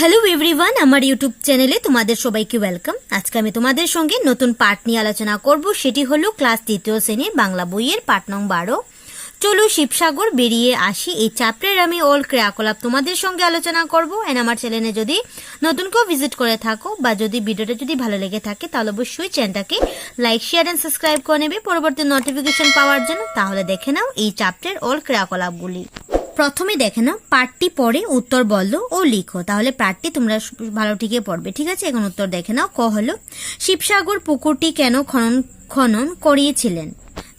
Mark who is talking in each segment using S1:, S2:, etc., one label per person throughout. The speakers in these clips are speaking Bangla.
S1: হ্যালো এভরিওয়ান আমার ইউটিউব চ্যানেলে তোমাদের সবাইকে ওয়েলকাম আজকে আমি তোমাদের সঙ্গে নতুন পাঠ নিয়ে আলোচনা করব। সেটি হলো ক্লাস তৃতীয় শ্রেণির বাংলা বইয়ের পাঠ নং বারো চলো শিবসাগর বেরিয়ে আসি। এই চ্যাপ্টারের আমি অল ক্রিয়াকলাপ তোমাদের সঙ্গে আলোচনা করব। এন্ড আমার চ্যানেলে যদি নতুন কেউ ভিজিট করে থাকো বা যদি ভিডিওটা যদি ভালো লেগে থাকে, তাহলে অবশ্যই চ্যানেলটাকে লাইক শেয়ার অ্যান্ড সাবস্ক্রাইব করে নেবে। পরবর্তী নোটিফিকেশন পাওয়ার জন্য। তাহলে দেখে নাও এই চ্যাপ্টারের অল ক্রিয়াকলাপগুলি। প্রথমে দেখে নাও, পাঠটি পড়ে উত্তর বলো ও লিখো। তাহলে পাঠটি তোমরা ভালো ঠিকই পড়বে, ঠিক আছে? এখন উত্তর দেখে নাও, ক হলো, শিবসাগর পুকুরটি কেন খনন খনন করিয়েছিলেন?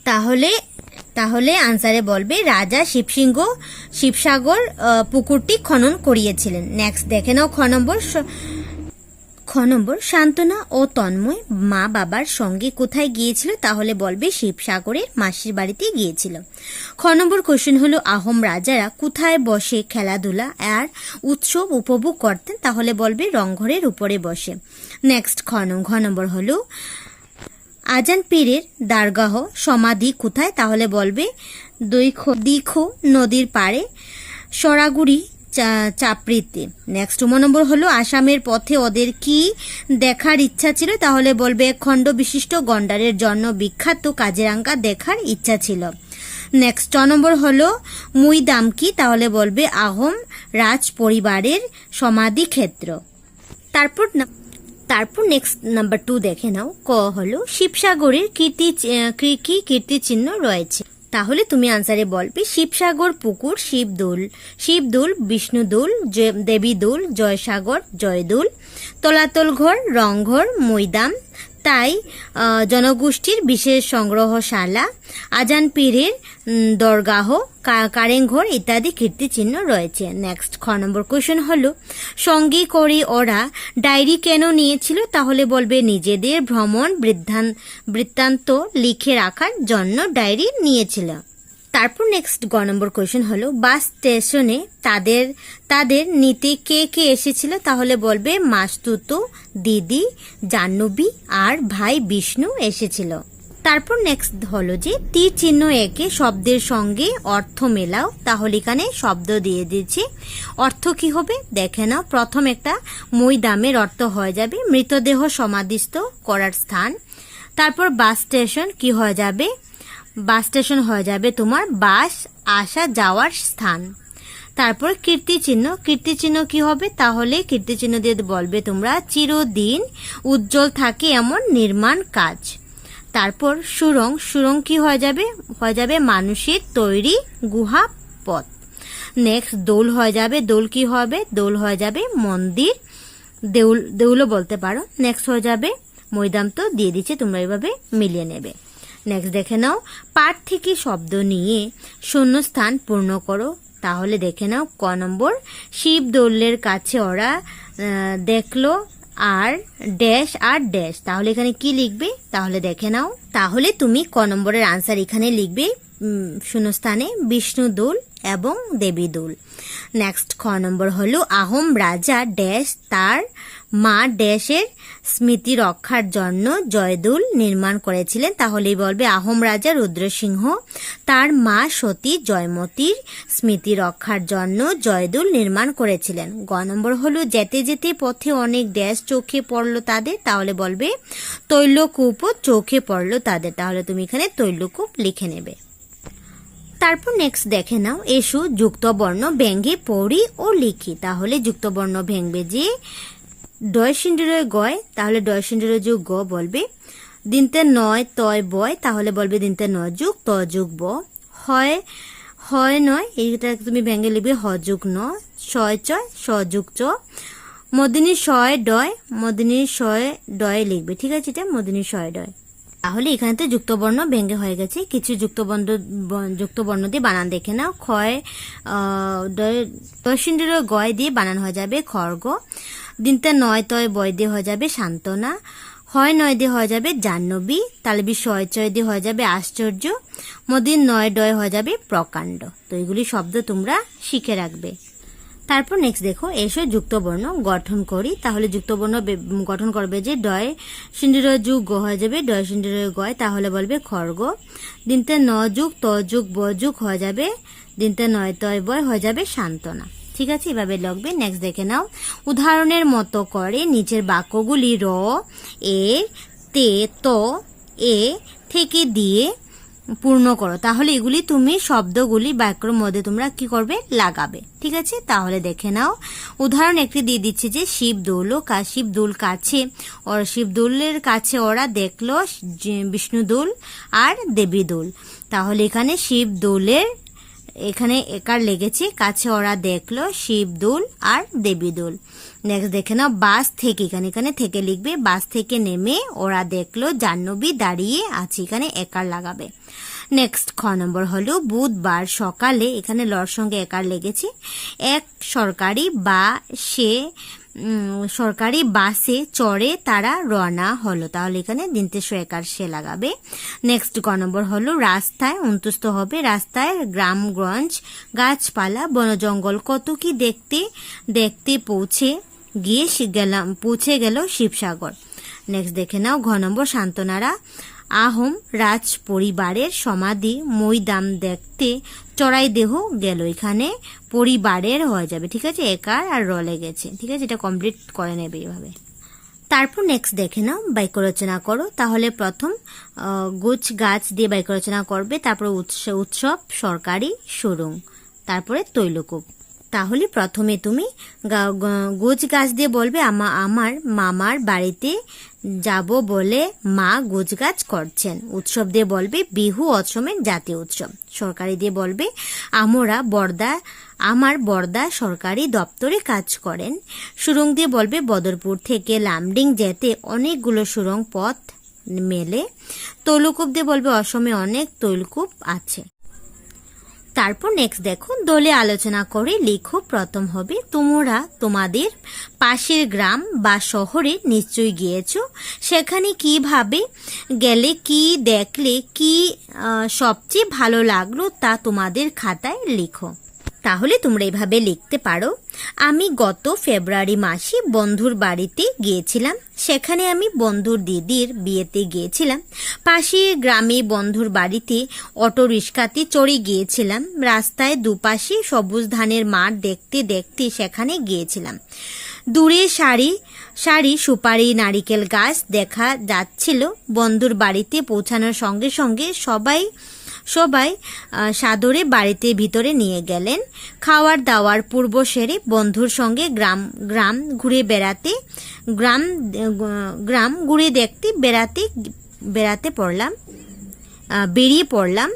S1: তাহলে তাহলে আনসারে বলবে, রাজা শিবসিংহ শিবসাগর পুকুরটি খনন করিয়েছিলেন। নেক্সট দেখে নাও, খ নম্বর খ নম্বর শান্তনা ও তন্ময় মা বাবার সঙ্গে কোথায় গিয়েছিল তাহলে বলবে শিবসাগরের মাসির বাড়িতে গিয়েছিল। খ নম্বর কোশ্চেন হলো, আহোম রাজারা কোথায় বসে খেলাধুলা আর উৎসব উপভোগ করতেন তাহলে বলবে রংঘরের উপরে বসে। নেক্সট খ নম্বর হলো, আজান পীরের দারগাহ সমাধি কোথায় তাহলে বলবে দৈখ, দীঘো নদীর পাড়ে সরাগুড়ি চাপড়িতে নেক্সট নম্বর হলো, আসামের পথে ওদের কি দেখার ইচ্ছা ছিল? তাহলে বলবে, খণ্ড বিশিষ্ট গন্ডারের জন্য বিখ্যাত কাজিরাঙ্গা দেখার ইচ্ছা ছিল। নেক্সট ছ নম্বর হলো, মুই দাম কি? তাহলে বলবে, আহোম রাজ পরিবারের সমাধি ক্ষেত্র। তারপর তারপর নেক্সট নাম্বার টু দেখে নাও। ক হলো, শিবসাগরের কীর্তি কি কি কীর্তিচিহ্ন রয়েছে? তাহলে তুমি আনসারে বলবে শিবসাগর পুকুর, শিবদুল শিবদুল, বিষ্ণুদুল দেবী দেবীদুল, জয়সাগর, জয়দোল, তলাতল ঘর, রংঘর, মৈদাম তাই জনগোষ্ঠীর বিশেষ সংগ্রহশালা, আজান পীরের দরগাহ কারেংঘর ইত্যাদি কীর্তিচিহ্ন রয়েছে। নেক্সট খ নম্বর কোয়েশন হলো, সঙ্গী করে ওরা ডায়েরি কেন নিয়েছিল? তাহলে বলবে, নিজেদের ভ্রমণ বৃদ্ধান, বৃত্তান্ত লিখে রাখার জন্য ডায়েরি নিয়েছিল। তারপর নেক্সট গ নম্বর কোয়েশন হলো বাস স্টেশনে তাদের তাদের নিতে কে কে এসেছিল? তাহলে বলবে মাস্তুতো দিদি, জাহ্নবী আর ভাই বিষ্ণু এসেছিল। তারপর নেক্সট হলো যে তি চিহ্ন একে শব্দের সঙ্গে অর্থ মেলাও। তাহলে এখানে শব্দ দিয়ে দিয়েছে। অর্থ কি হবে? দেখে নাও। প্রথম একটা মই দামের অর্থ হয়ে যাবে। মৃতদেহ সমাধিস্থ করার স্থান। তারপর বাস স্টেশন কি হয়ে যাবে? বাস স্টেশন হয়ে যাবে তোমার বাস, আসা, যাওয়ার স্থান। তারপর কীর্তিচিহ্ন। কীর্তিচিহ্ন কি হবে? তাহলে কীর্তিচিহ্ন দিয়ে বলবে তোমরা, চিরদিন উজ্জ্বল থাকে এমন নির্মাণ কাজ। তারপর সুরং। সুরং কি হয়ে যাবে? হয়ে যাবে মানুষের তৈরি গুহা পথ। নেক্সট দোল হয়ে যাবে। দোল কি হবে? দোল হয়ে যাবে মন্দির। দেউল, দেউলও বলতে পারো। নেক্সট হয়ে যাবে, মৈদাম তো দিয়ে দিচ্ছে, তোমরা এইভাবে মিলিয়ে নেবে। নেক্সট দেখে নাও। পাঠ থেকে শব্দ নিয়ে শূন্যস্থান পূর্ণ করো। তাহলে দেখে নাও ক নম্বর। শিব দৌলের কাছে ওরা দেখল আর ড্যাশ আর ড্যাশ তাহলে এখানে কি লিখবে? তাহলে দেখে নাও। তাহলে তুমি ক নম্বরের আনসার এখানে লিখবে শূন্যস্থানে বিষ্ণু দোল এবং দেবী দোল। নেক্সট খ নম্বর হলো, আহোম রাজা ড্যাশ তার মা ড্যাশের স্মৃতি রক্ষার জন্য জয়দুল নির্মাণ করেছিলেন। তাহলেই বলবে, আহোম রাজা রুদ্রসিংহ তার মা সতী জয়মতীর স্মৃতি রক্ষার জন্য জয়দুল নির্মাণ করেছিলেন। গ নম্বর হলো, যেতে যেতে পথে অনেক ড্যাশ চোখে পড়ল তাদের। তাহলে বলবে তৈলকূপও চোখে পড়ল তাদের, তাহলে তুমি এখানে তৈলকূপ লিখে নেবে। তারপর নেক্সট দেখে নাও, এসো যুক্ত বর্ণ ব্যঙ্গে পড়ি ও লিখি। তাহলে যুক্ত বর্ণ ভেঙবে যে ডয় সিন্ডুরের গয় তাহলে ডয় সিন্ডুরের যুগ গ বলবে, দিনতে নয় তয় বয়, তাহলে বলবে দিনতে নয় যুগ, ত যুগ ব। হয় হয় নয়, এইটা তুমি ভেঙে লিখবে হ যুগ ন ছয় চয় সযুগ যুগ চ। মদিনী শয় ডয়, মদিনী শয় ডয় লিখবে। ঠিক আছে এটা? মদিনী শয় ডয়। তাহলে এখানে তো যুক্তবর্ণ ভেঙে হয়ে গেছে। কিছু যুক্তবর্ণ যুক্তবর্ণ দিয়ে বানান দেখে নাও। ক্ষয় দশিন্দ্র গয় দিয়ে বানান হয়ে যাবে খর্গ। দিনতে নয় তয় বয় দিয়ে হয়ে যাবে সান্ত্বনা। হয় নয় দিয়ে হয়ে যাবে জাহ্নবী। তালবি ছয় চয় দিয়ে হয়ে যাবে আশ্চর্য। মদিন নয় ডয় হয়ে যাবে প্রকাণ্ড। তো এগুলি শব্দ তোমরা শিখে রাখবে। তারপর নেক্সট দেখো, এসো যুক্তবর্ণ গঠন করি। তাহলে যুক্তবর্ণ গঠন করবে যে ডয় সিন্ডির যুগ, গ হয়ে যাবে ডয় সিন্ডির গয়, তাহলে বলবে খর্গ। দিনতে ন যুগ, ত যুগ, ব যুগ হয়ে যাবে। দিনতে নয়, তয়, বয় হয়ে যাবে সান্ত্বনা। ঠিক আছে, এভাবে লিখবে। নেক্সট দেখে নাও। উদাহরণের মতো করে নিচের বাক্যগুলি র, এ, তে, ত, এ, থেকে দিয়ে পূর্ণ করো। তাহলে এগুলি তুমি শব্দগুলি বাক্যর মধ্যে তোমরা কি করবে? লাগাবে। ঠিক আছে? তাহলে দেখে নাও। উদাহরণ একটি দিয়ে দিচ্ছে যে, শিব দৌল, কা, শিব দোল কাছে। ওর শিব দোলের কাছে ওরা দেখল বিষ্ণু দোল আর দেবী দোল। তাহলে এখানে শিব দোলের এখানে একার লেগেছে। কাছে ওরা দেখল শিব দোল আর দেবী দোল। নেক্সট দেখে নাও, বাস থেকে, এখানে এখানে থেকে লিখবে, বাস থেকে নেমে ওরা দেখল জাহ্নবী দাঁড়িয়ে আছে, এখানে একার লাগাবে। নেক্সট খ নম্বর হলো, বুধবার সকালে এখানে লর সঙ্গে একার লেগেছে। এক সরকারি বা সে সরকারি বাসে চড়ে তারা রওনা হলো। তাহলে এখানে দিনতেশো একার সে লাগাবে। নেক্সট ক নম্বর হলো রাস্তায় অন্তুষ্ট হবে। রাস্তায় গ্রামগঞ্জ, গাছপালা, বনজঙ্গল কত কি দেখতে দেখতে পৌঁছে গিয়ে গেলাম, পৌঁছে গেল শিবসাগর। নেক্সট দেখে নাও, ঘ নম্বর শান্তনারা আহোম রাজ পরিবারের সমাধি মৈদাম দেখতে চড়াই দেহ গেল। এখানে পরিবারের হয়ে যাবে, ঠিক আছে? একার আর র লেগেছে ঠিক আছে? এটা কমপ্লিট করে নেবে এইভাবে তারপর নেক্সট দেখে নাও বাক্য রচনা করো। তাহলে প্রথম গোছ গাছ দিয়ে বাক্য রচনা করবে। তারপর উৎস- উৎসব সরকারি সুরুং তারপরে তৈলকূপ। তাহলে প্রথমে তুমি গোজ গাছ দিয়ে বলবে, আমা- আমার মামার বাড়িতে যাব বলে মা গোজ গাছ করছেন। উৎসব দিয়ে বলবে, বিহু অসমের জাতীয় উৎসব। সরকারি দিয়ে বলবে, আমরা বর্দা, আমার বর্দা সরকারি দপ্তরে কাজ করেন। সুরং দিয়ে বলবে, বদরপুর থেকে লামডিং যেতে অনেকগুলো সুরং পথ মেলে। তৈলকূপ দিয়ে বলবে, অসমে অনেক তৈলকূপ আছে। তারপর নেক্সট দেখো দলে আলোচনা করে লেখো প্রথম হবে তোমরা, তোমাদের পাশের গ্রাম বা শহরে নিশ্চয়ই গিয়েছ। সেখানে কীভাবে গেলে, কি দেখলে, কি সবচেয়ে ভালো লাগল তা তোমাদের খাতায় লেখো। তাহলে তোমরা এভাবে লিখতে পারো। আমি গত ফেব্রুয়ারি মাসে বন্ধুর বাড়িতে গিয়েছিলাম। সেখানে আমি বন্ধুর দিদির বিয়েতে গিয়েছিলাম। পাশে গ্রামে বন্ধুর বাড়িতে অটো রিক্সাতে চড়ে গিয়েছিলাম। রাস্তায় দুপাশে সবুজ ধানের মাঠ দেখতে দেখতে সেখানে গিয়েছিলাম। দূরে সারি সারি সুপারি, নারিকেল গাছ দেখা যাচ্ছিল। বন্ধুর বাড়িতে পৌঁছানোর সঙ্গে সঙ্গে সবাই সবাই সাদরে বাড়িতে ভিতরে নিয়ে গেলেন। খাওয়ার দাওয়ার পূর্ব সেরে বন্ধুর সঙ্গে গ্রাম গ্রাম ঘুরে বেড়াতে, গ্রাম গ্রাম ঘুরে দেখতে বেড়াতে বেড়াতে পড়লাম। বেরিয়ে পড়লাম।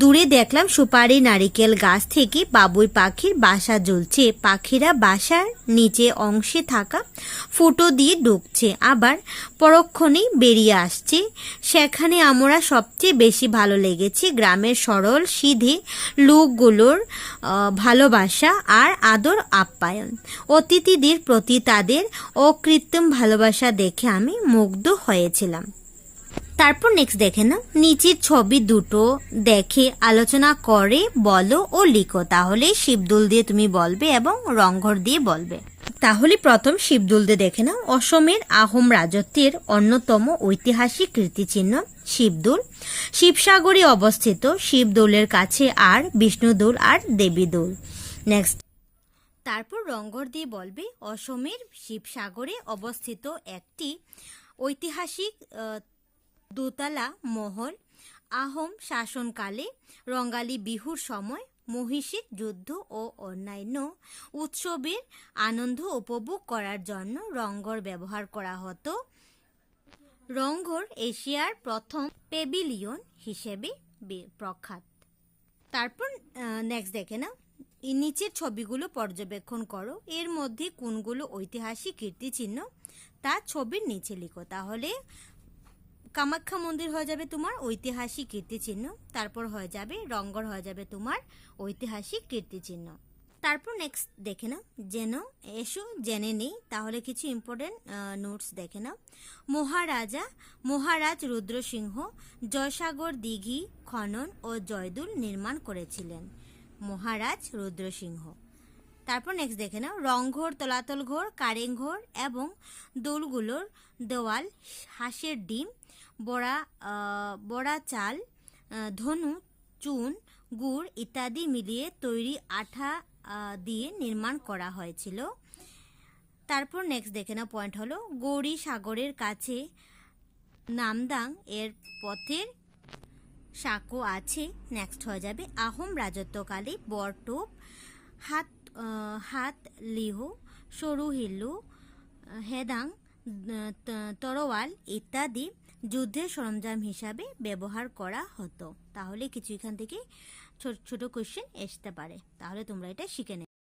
S1: দূরে দেখলাম সুপারি নারিকেল গাছ থেকে বাবুই পাখির বাসা জ্বলছে। পাখিরা বাসার নিচে অংশে থাকা ফুটো দিয়ে ঢুকছে আবার পরক্ষণেই বেরিয়ে আসছে। সেখানে আমরা সবচেয়ে বেশি ভালো লেগেছে গ্রামের সরল, সিধে লোকগুলোর ভালোবাসা আর আদর আপ্যায়ন। অতিথিদের প্রতি তাদের অকৃত্রিম ভালোবাসা দেখে আমি মুগ্ধ হয়েছিলাম। তারপর নেক্সট দেখে না নিচের ছবি দুটো, দেখে, আলোচনা করে, বলো ও লিখো। তাহলে শিবদুল দিয়ে তুমি বলবে এবং রংঘর দিয়ে বলবে। তাহলে প্রথম শিবদুল দিয়ে দেখে নাও। অসমের আহোম রাজত্বের অন্যতম ঐতিহাসিক কীর্তিচিহ্ন শিবদুল। শিবসাগরে অবস্থিত শিবদৌলের কাছে আর বিষ্ণুদৌল আর দেবীদৌল। নেক্সট তারপর রংঘর দিয়ে বলবে, অসমের শিবসাগরে অবস্থিত একটি ঐতিহাসিক দোতলা, মহল, আহোম শাসনকালে রঙ্গালী বিহুর সময় মহিষীর যুদ্ধ ও অন্যান্য উৎসবের আনন্দ উপভোগ করার জন্য রঙ্গর ব্যবহার করা হতো। রঙ্গর এশিয়ার প্রথম পেভিলিয়ন হিসেবে প্রখ্যাত। তারপর নেক্সট দেখে না নিচের ছবিগুলো পর্যবেক্ষণ করো। এর মধ্যে কোনগুলো ঐতিহাসিক কীর্তিচিহ্ন? তা ছবির নিচে লিখো। তাহলে কামাখ্যা মন্দির হয়ে যাবে তোমার ঐতিহাসিক কীর্তিচিহ্ন, তারপর হয়ে যাবে রঙ্গর হয়ে যাবে তোমার ঐতিহাসিক কীর্তিচিহ্ন। তারপর নেক্সট দেখে নাও যেন এসো, জেনে নেই, তাহলে কিছু ইম্পর্টেন্ট নোটস দেখে নাও। মহারাজা, মহারাজ রুদ্রসিংহ, জয়সাগর দিঘি, খনন ও জয়দুল নির্মাণ করেছিলেন মহারাজ রুদ্রসিংহ। তারপর নেক্সট দেখে নাও, রংঘর, তলাতল ঘর কারেং ঘর এবং দোলগুলোর দেওয়াল, হাঁসের ডিম বড়া বড়া চাল ধনু, চুন, গুড় ইত্যাদি মিলিয়ে তৈরি আঠা দিয়ে নির্মাণ করা হয়েছিল। তারপর নেক্সট দেখে না পয়েন্ট হলো গৌরী সাগরের কাছে নামদাং এর পথের সাঁকো আছে। নেক্সট হয়ে যাবে আহোম রাজত্বকালে বরটোপ, হাত হাত, লিহু, সরু হিল্লু হেদাং তরোয়াল ইত্যাদি যুদ্ধের সরঞ্জাম হিসাবে ব্যবহার করা হতো। তাহলে কিছু এখান থেকে ছোট ছোট কোশ্চেন আসতে পারে। তাহলে তোমরা এটা শিখে নেবে।